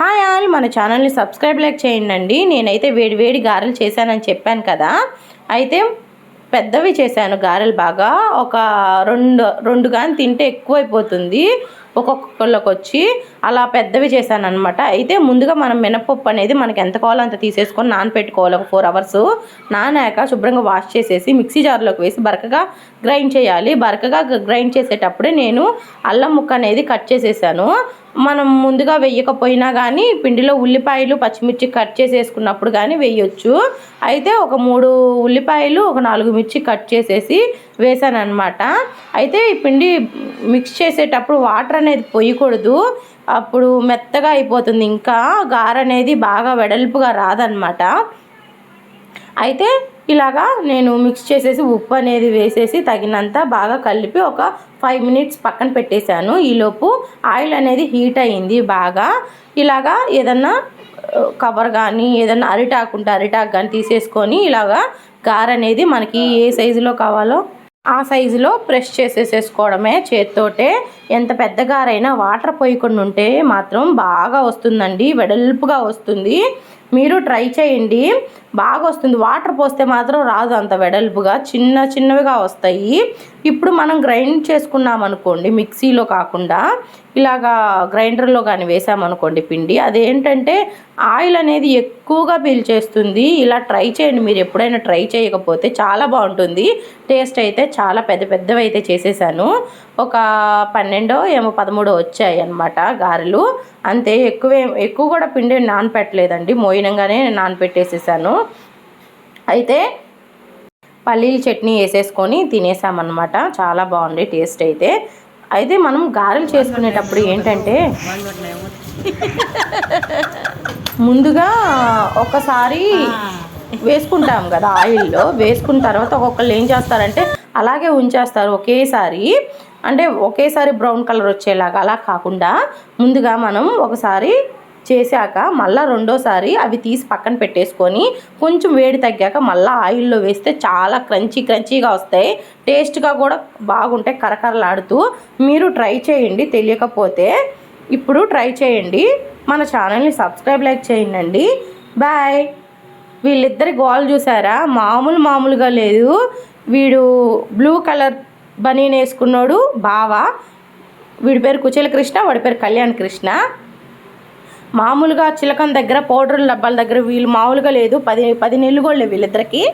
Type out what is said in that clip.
Hi all మన ఛానల్ని subscribe like చేయండి నేనైతే వేడి వేడి గారెలు చేశానని చెప్పాను కదా. అయితే పెద్దవి చేశాను గారెలు బాగా. ఒక రెండు రెండు కానీ తింటే ఎక్కువైపోతుంది. ఒక్కొక్కళ్ళకి వచ్చి అలా పెద్దవి చేశాను అనమాట అయితే ముందుగా మనం మినపప్పు అనేది మనకి ఎంత కావాలో అంత తీసేసుకొని నానపెట్టుకోవాలి. ఒక ఫోర్ అవర్స్ నానాక శుభ్రంగా వాష్ చేసేసి మిక్సీ జార్లోకి వేసి బరకగా గ్రైండ్ చేయాలి. బరకగా గ్రైండ్ చేసేటప్పుడే నేను అల్లం ముక్క అనేది కట్ చేసేసాను. మనం ముందుగా వేయకపోయినా కానీ పిండిలో ఉల్లిపాయలు పచ్చిమిర్చి కట్ చేసేసుకున్నప్పుడు కానీ వేయొచ్చు. అయితే ఒక మూడు ఉల్లిపాయలు ఒక నాలుగు మిర్చి కట్ చేసేసి వేసాను అనమాట అయితే ఈ పిండి మిక్స్ చేసేటప్పుడు వాటర్ అనేది పొయ్యకూడదు అప్పుడు మెత్తగా అయిపోతుంది. ఇంకా గార అనేది బాగా వెడల్పుగా రాదనమాట అయితే ఇలాగా నేను మిక్స్ చేసేసి ఉప్పు అనేది వేసేసి తగినంత బాగా కలిపి ఒక ఫైవ్ మినిట్స్ పక్కన పెట్టేశాను. ఈలోపు ఆయిల్ అనేది హీట్ అయ్యింది బాగా. ఇలాగా ఏదన్నా కవర్ కానీ ఏదన్నా అరిటాకు ఉంటే అరిటాకు కానీ తీసేసుకొని ఇలాగా గార అనేది మనకి ఏ సైజులో కావాలో ఆ సైజులో ప్రెస్ చేసేసేసుకోవడమే చేత్తోటే. ఎంత పెద్దగారైనా వాటర్ పోయకుండా ఉంటే మాత్రం బాగా వస్తుందండి వెడల్పుగా వస్తుంది. మీరు ట్రై చేయండి. బాగా వస్తుంది వాటర్ పోస్తే మాత్రం రాదు అంత వెడల్పుగా. చిన్న చిన్నవిగా వస్తాయి. ఇప్పుడు మనం గ్రైండ్ చేసుకున్నాం అనుకోండి మిక్సీలో కాకుండా ఇలాగా గ్రైండర్లో కానీ వేసామనుకోండి పిండి అదేంటంటే ఆయిల్ అనేది ఎక్కువగా పీల్చేస్తుంది. ఇలా ట్రై చేయండి. మీరు ఎప్పుడైనా ట్రై చేయకపోతే చాలా బాగుంటుంది. టేస్ట్ అయితే చాలా పెద్ద పెద్దవి అయితే చేసేసాను. ఒక పన్నెండో ఏమో పదమూడో వచ్చాయి అనమాట గారెలు. అంతే ఎక్కువ ఎక్కువ కూడా పిండి నానపెట్టలేదండి. మోయినంగానే నానపెట్టేసేసాను. అయితే పల్లీల చట్నీ వేసేసుకొని తినేసామన్నమాట. చాలా బాగుంది టేస్ట్ అయితే. అయితే మనం గారెలు చేసుకునేటప్పుడు ఏంటంటే ముందుగా ఒకసారి వేసుకుంటాం కదా ఆయిల్లో. వేసుకున్న తర్వాత ఒక్కొక్కళ్ళు ఏం చేస్తారంటే అలాగే ఉంచేస్తారు ఒకేసారి. అంటే ఒకేసారి బ్రౌన్ కలర్ వచ్చేలాగా అలా కాకుండా ముందుగా మనం ఒకసారి చేశాక మళ్ళీ రెండోసారి అవి తీసి పక్కన పెట్టేసుకొని కొంచెం వేడి తగ్గాక మళ్ళీ ఆయిల్లో వేస్తే చాలా క్రంచీ క్రంచీగా వస్తాయి. టేస్ట్గా కూడా బాగుంటాయి. కరకరలాడుతూ మీరు ట్రై చేయండి. తెలియకపోతే ఇప్పుడు ట్రై చేయండి. మన ఛానల్ని సబ్స్క్రైబ్ లైక్ చేయండి బాయ్. వీళ్ళిద్దరి గోల్ చూసారా? మామూలు మామూలుగా లేదు. వీడు బ్లూ కలర్ బనీన్ వేసుకున్నాడు బావ. వీడి పేరు కుచల కృష్ణ వాడి పేరు కళ్యాణ్ కృష్ణ. మామూలుగా చిలకం దగ్గర పౌడర్ డబ్బాల దగ్గర వీళ్ళు మామూలుగా లేదు. పది పది నెలలు కూడా లేవు వీళ్ళిద్దరికి.